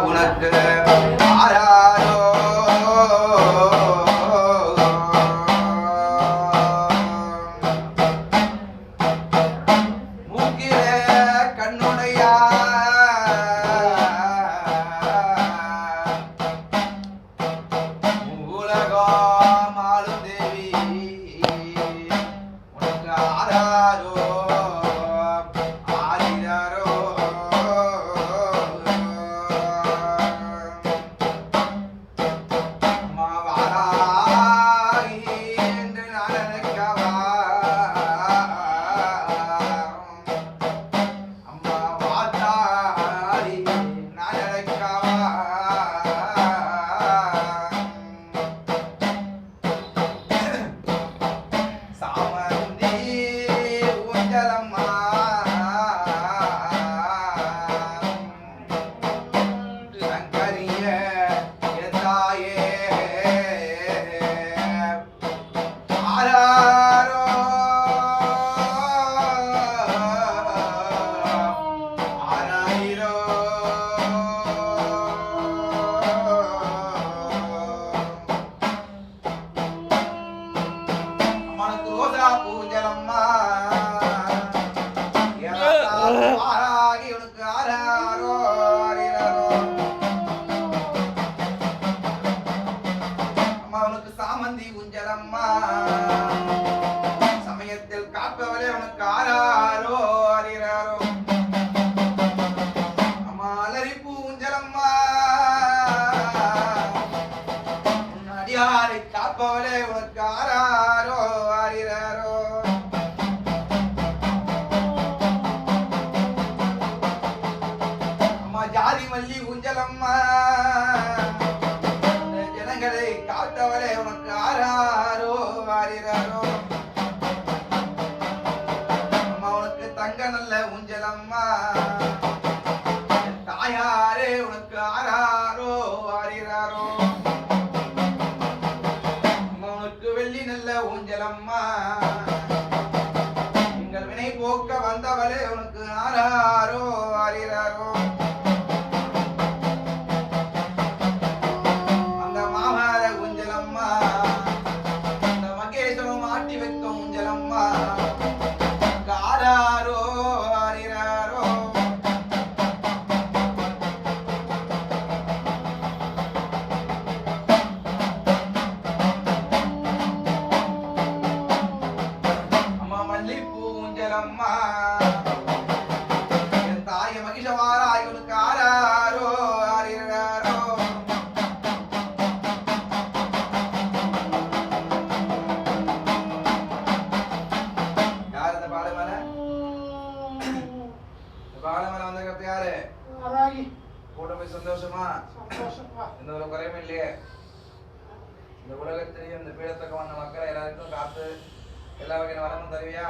உனக்கு ஊஞ்சலம்மா சங்கரிய எந்தாயே ஆராரோ ஆராயிரோ அம்மனுக்கு ரோஜா பூஞ்சலம்மா ஆராகி உனக்கு ஆராரோ ஆரிராரோ அம்மா உனக்கு சாமந்தி ஊஞ்சலம்மா சமயத்தில் காப்பவளே உனக்கு ஆராரோ அறிறாரோ அம்மா அலறி பூஞ்சலம்மா உன் அடியாரை காப்பவளே உனக்கு ஆராரோ அம்மா. தாயாரே உனக்கு ஆராரோ ஆரிராரோ உனக்கு வெள்ளி நல்ல ஊஞ்சலம்மா எங்கள் வினை போக்க வந்தவளே உனக்கு ஆராரோ ஆரிராரோ காலமே நான் வந்திருக்க யாரு கூட போய் சந்தோஷமா? சந்தோஷமா. இந்த ஒரு குறையும் இல்லையே. இந்த உலகத்திலேயே இந்த பீடத்தக்க வந்த மக்களை எல்லாருக்கும் காத்து எல்லா வகையான வரமும் தருவியா?